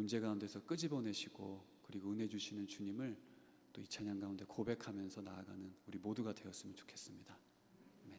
문제 가운데서 끄집어내시고 그리고 은혜 주시는 주님을 또 이 찬양 가운데 고백하면서 나아가는 우리 모두가 되었으면 좋겠습니다. 아멘.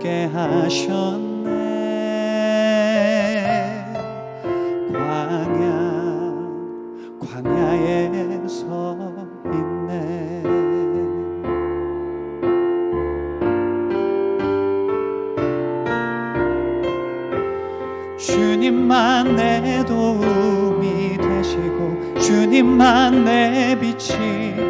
없게 하셨네. 광야 광야에 서 있네. 주님만 내 도움이 되시고 주님만 내 빛이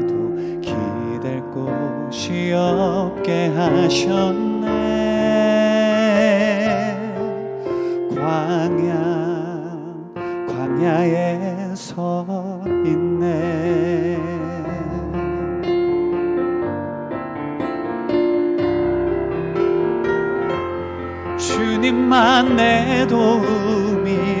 곳이 없게 하셨네. 광야 광야에 서 있네. 주님만 내 도움이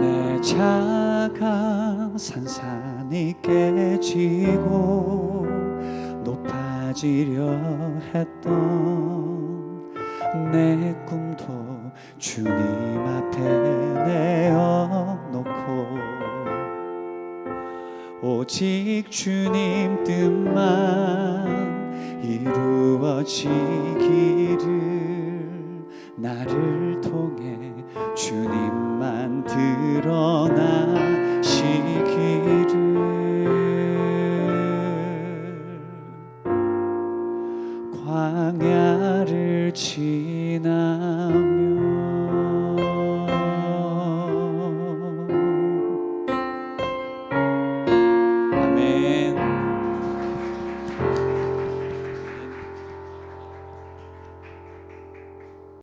내 자가 산산이 깨지고 높아지려 했던 내 꿈도 주님 앞에 내어놓고 오직 주님 뜻만 이루어지기를 나를 통해 주님만 드러나시기를. 광야를 지나며